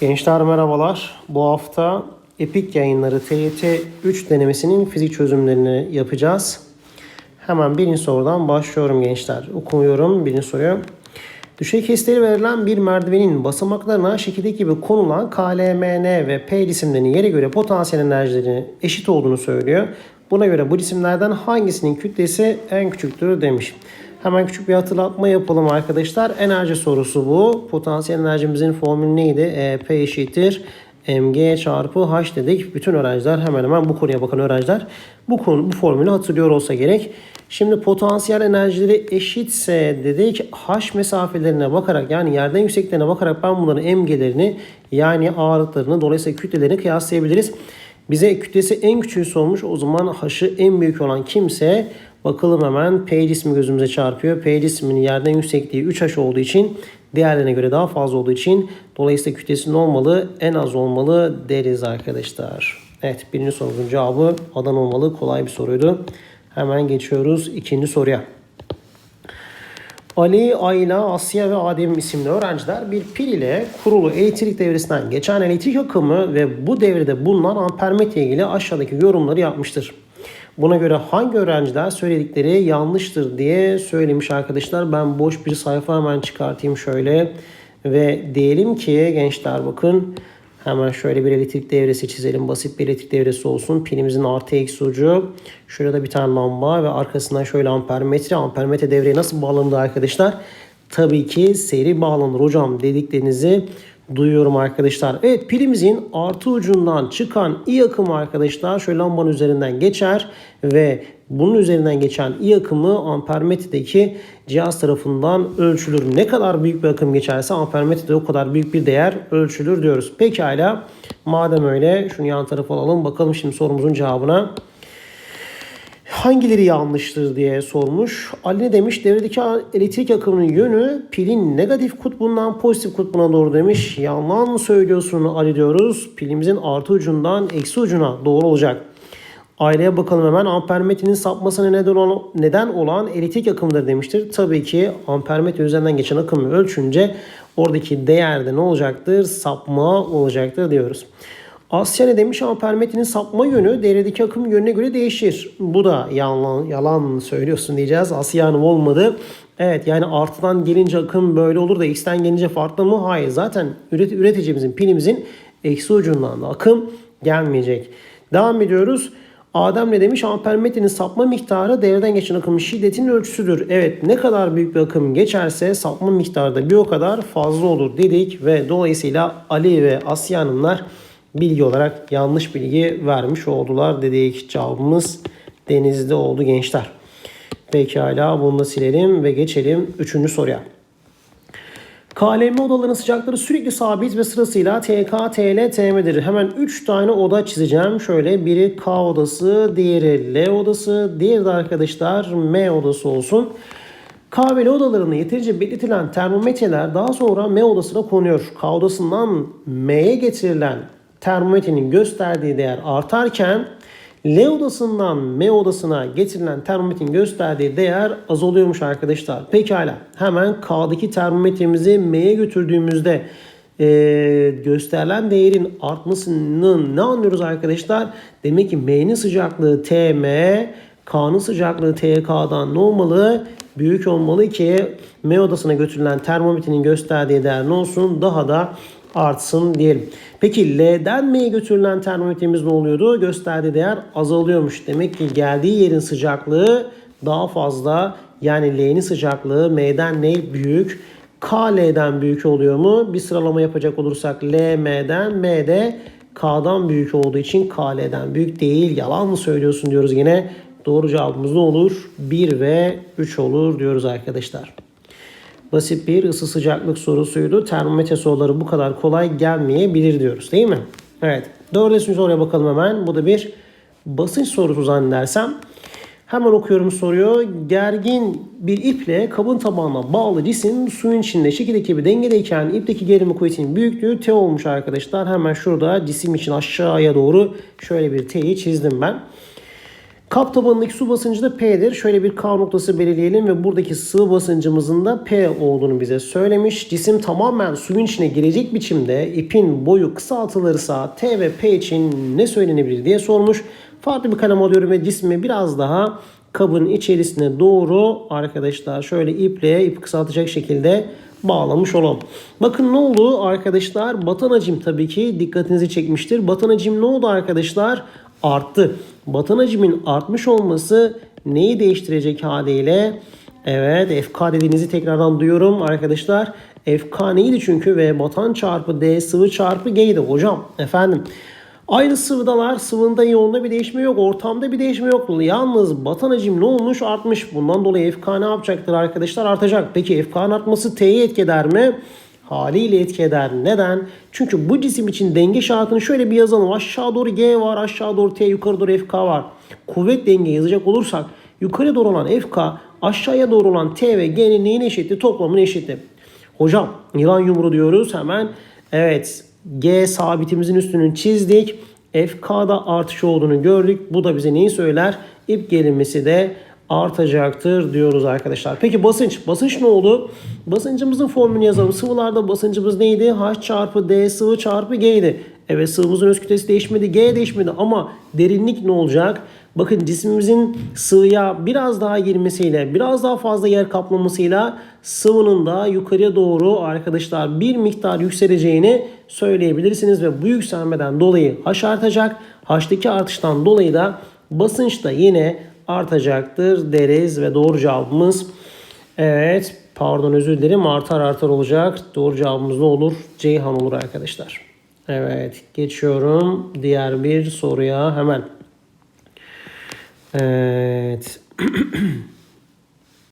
Gençler merhabalar. Bu hafta Epic yayınları TYT 3 denemesinin fizik çözümlerini yapacağız. Hemen birinci sorudan başlıyorum gençler. Okumuyorum birinci soruyu. Düşey kesitleri verilen bir merdivenin basamaklarına şekildeki gibi konulan KLMN ve P cisimlerinin yere göre potansiyel enerjileri eşit olduğunu söylüyor. Buna göre bu cisimlerden hangisinin kütlesi en küçüktür demiş. Hemen küçük bir hatırlatma yapalım arkadaşlar. Enerji sorusu bu. Potansiyel enerjimizin formülü neydi? E, P eşittir mg çarpı h dedik. Bütün öğrenciler hemen hemen bu konuya bakan öğrenciler bu konu bu formülü hatırlıyor olsa gerek. Şimdi potansiyel enerjileri eşitse dedik h mesafelerine bakarak yani yerden yükseklerine bakarak ben bunların mg'lerini yani ağırlıklarını dolayısıyla kütlelerini kıyaslayabiliriz. Bize kütlesi en küçüğü sormuş. O zaman h'ı en büyük olan kimse bakalım hemen P cismi gözümüze çarpıyor. P cisminin yerden yüksekliği 3h olduğu için diğerlerine göre daha fazla olduğu için dolayısıyla kütlesi ne olmalı? En az olmalı deriz arkadaşlar. Evet birinci sorunun cevabı Adana olmalı. Kolay bir soruydu. Hemen geçiyoruz ikinci soruya. Ali, Ayla, Asya ve Adem isimli öğrenciler bir pil ile kurulu elektrik devresinden geçen elektrik akımı ve bu devrede bulunan ampermetre ilgili aşağıdaki yorumları yapmıştır. Buna göre hangi öğrenciler söyledikleri yanlıştır diye söylemiş arkadaşlar. Ben boş bir sayfa hemen çıkartayım şöyle. Ve diyelim ki gençler bakın hemen şöyle bir elektrik devresi çizelim. Basit bir elektrik devresi olsun. Pilimizin artı eksi ucu. Şurada bir tane lamba ve arkasından şöyle ampermetre. Ampermetre devreye nasıl bağlandı arkadaşlar? Tabii ki seri bağlanır hocam dediklerinizi duyuyorum arkadaşlar. Evet pilimizin artı ucundan çıkan i akımı arkadaşlar şöyle lambanın üzerinden geçer ve bunun üzerinden geçen i akımı ampermetredeki cihaz tarafından ölçülür. Ne kadar büyük bir akım geçerse ampermetrede o kadar büyük bir değer ölçülür diyoruz. Pekala madem öyle şunu yan tarafa alalım bakalım şimdi sorumuzun cevabına. Hangileri yanlıştır diye sormuş. Ali ne demiş? Devredeki elektrik akımının yönü pilin negatif kutbundan pozitif kutbuna doğru demiş. Yalan söylüyorsun Ali diyoruz. Pilimizin artı ucundan eksi ucuna doğru olacak. Aileye bakalım hemen. Ampermetrenin sapmasına neden olan, neden olan elektrik akımıdır demiştir. Tabii ki ampermetre üzerinden geçen akımı ölçünce oradaki değerde ne olacaktır? Sapma olacaktır diyoruz. Asya ne demiş? Ampermetrenin sapma yönü devredeki akım yönüne göre değişir. Bu da yalan, yalan söylüyorsun diyeceğiz. Asya olmadı. Evet yani artıdan gelince akım böyle olur da x'ten gelince farklı mı? Hayır. Zaten üret üreticimizin pilimizin eksi ucundan da akım gelmeyecek. Devam ediyoruz. Adem ne demiş? Ampermetrenin sapma miktarı devreden geçen akımın şiddetinin ölçüsüdür. Evet ne kadar büyük bir akım geçerse sapma miktarı da bir o kadar fazla olur dedik ve dolayısıyla Ali ve Asya Hanımlar bilgi olarak yanlış bilgi vermiş oldular dedik. Cevabımız denizde oldu gençler. Pekala bunu da silelim ve geçelim 3. soruya. KLM odalarının sıcaklıkları sürekli sabit ve sırasıyla TK, TL, TM'dir. Hemen 3 tane oda çizeceğim. Şöyle biri K odası, diğeri L odası, diğeri de arkadaşlar M odası olsun. K ve L odalarında yeterince bekletilen termometreler daha sonra M odasına konuyor. K odasından M'ye getirilen termometrenin gösterdiği değer artarken L odasından M odasına getirilen termometrenin gösterdiği değer azalıyormuş arkadaşlar. Pekala hemen K'daki termometremizi M'ye götürdüğümüzde e, gösterilen değerin artmasının ne anlıyoruz arkadaşlar? Demek ki M'nin sıcaklığı TM, K'nın sıcaklığı TK'dan ne olmalı? Büyük olmalı ki M odasına götürülen termometrenin gösterdiği değer ne olsun? Daha da artsın diyelim. Peki L'den M'ye götürülen termometremiz ne oluyordu? Gösterdiği değer azalıyormuş. Demek ki geldiği yerin sıcaklığı daha fazla. Yani L'nin sıcaklığı M'den ne büyük? K L'den büyük oluyor mu? Bir sıralama yapacak olursak L M'den M de K'dan büyük olduğu için K L'den büyük değil. Yalan mı söylüyorsun diyoruz yine. Doğru cevabımız ne olur? 1 ve 3 olur diyoruz arkadaşlar. Basit bir ısı sıcaklık sorusuydu. Termometre soruları bu kadar kolay gelmeyebilir diyoruz değil mi? Evet. Dördüncü soruya bakalım hemen. Bu da bir basınç sorusu zannedersem. Hemen okuyorum soruyu. Gergin bir iple kabın tabanına bağlı cisim suyun içinde şekildeki gibi dengedeyken ipteki gerilme kuvvetinin büyüklüğü T olmuş arkadaşlar. Hemen şurada cisim için aşağıya doğru şöyle bir T'yi çizdim ben. Kap tabanındaki su basıncı da P'dir. Şöyle bir K noktası belirleyelim ve buradaki sıvı basıncımızın da P olduğunu bize söylemiş. Cisim tamamen suyun içine girecek biçimde ipin boyu kısaltılırsa T ve P için ne söylenebilir diye sormuş. Farklı bir kalem alıyorum ve cismi biraz daha kabın içerisine doğru arkadaşlar şöyle iple ip kısaltacak şekilde bağlamış olalım. Bakın ne oldu arkadaşlar? Batan hacim tabii ki dikkatinizi çekmiştir. Batan hacim ne oldu arkadaşlar? Arttı. Batan hacmin artmış olması neyi değiştirecek haliyle? Evet FK dediğinizi tekrardan duyuyorum arkadaşlar. FK neydi çünkü ve batan çarpı D sıvı çarpı G'ydi hocam. Efendim Aynı sıvıdalar. Sıvında yoğunluğunda bir değişme yok. Ortamda bir değişme yok. Yalnız batan hacim ne olmuş? Artmış. Bundan dolayı FK ne yapacaktır arkadaşlar? Artacak. Peki FK'nın artması T'yi etki eder mi? Haliyle etki eder. Neden? Çünkü bu cisim için denge şartını şöyle bir yazalım. Aşağı doğru G var, aşağı doğru T, yukarı doğru FK var. Kuvvet denge yazacak olursak yukarı doğru olan FK, aşağıya doğru olan T ve G'nin neyin eşitti? Toplamın eşiti. Hocam yılan yumru diyoruz hemen. Evet G sabitimizin üstünü çizdik. FK'da artış olduğunu gördük. Bu da bize neyi söyler? İp gerilmesi de artacaktır diyoruz arkadaşlar. Peki basınç. Basınç ne oldu? Basıncımızın formülünü yazalım. Sıvılarda basıncımız neydi? H çarpı D sıvı çarpı G idi. Evet sıvımızın öz kütlesi değişmedi. G değişmedi ama derinlik ne olacak? Bakın cismimizin sıvıya biraz daha girmesiyle, biraz daha fazla yer kaplamasıyla sıvının da yukarıya doğru arkadaşlar bir miktar yükseleceğini söyleyebilirsiniz ve bu yükselmeden dolayı H artacak. H'taki artıştan dolayı da basınç da yine artacaktır deriz ve doğru cevabımız evet pardon özür dilerim artar artar olacak. Doğru cevabımız ne olur? Ceyhan olur arkadaşlar. Evet geçiyorum diğer bir soruya hemen. Evet.